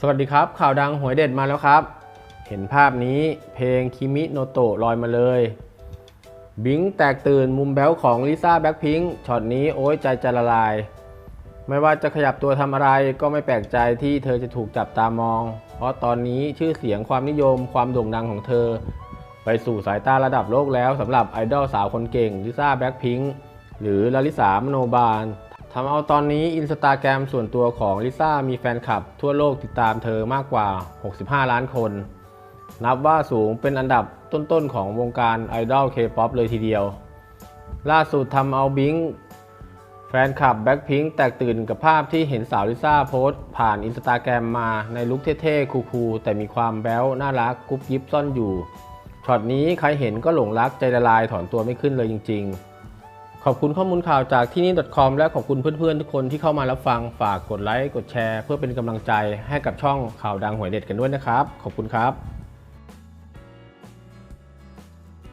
สวัสดีครับ ข่าวดังหวยเด็ดมาแล้วครับ เห็นภาพนี้เพลงคิมิโนโตะลอยมาเลย บิงแตกตื่นมุมแบ้วของลิซ่าแบ็คพิงค์ช็อตนี้โอ้ยใจจะละลาย ไม่ว่าจะขยับตัวทำอะไรก็ไม่แปลกใจที่เธอจะถูกจับตามอง เพราะตอนนี้ชื่อเสียงความนิยมความโด่งดังของเธอ ไปสู่สายตาระดับโลกแล้วสำหรับไอดอลสาวคนเก่งลิซ่าแบ็คพิงค์หรือลลิสามโนบาล ทำเอาตอนนี้อินสตาแกรมส่วนตัวของลิซ่ามีแฟนคลับทั่วโลกติดตามเธอมากกว่า 65 ล้านคน นับว่าสูงเป็นอันดับต้นๆของวงการไอดอลเคป๊อปเลยทีเดียว ล่าสุดทำเอาบิงแฟนคลับแบ็คพิงแตกตื่นกับภาพที่เห็นสาวลิซ่าโพสต์ ผ่านอินสตาแกรมมาในลุคเท่ๆ คูลๆ แต่มีความแบ๊วน่ารักกุ๊บยิบซ่อนอยู่ช็อตนี้ใครเห็นก็หลงรักใจละลายถอนตัวไม่ขึ้นเลยจริง ๆ ขอบคุณข้อมูลข่าวจากที่นี่ .com และขอบคุณเพื่อนๆ ทุกคนที่เข้ามารับฟังฝากกดไลค์กดแชร์ เพื่อเป็นกำลังใจให้กับช่องข่าวดังหวยเด็ดกันด้วยนะครับ ขอบคุณครับ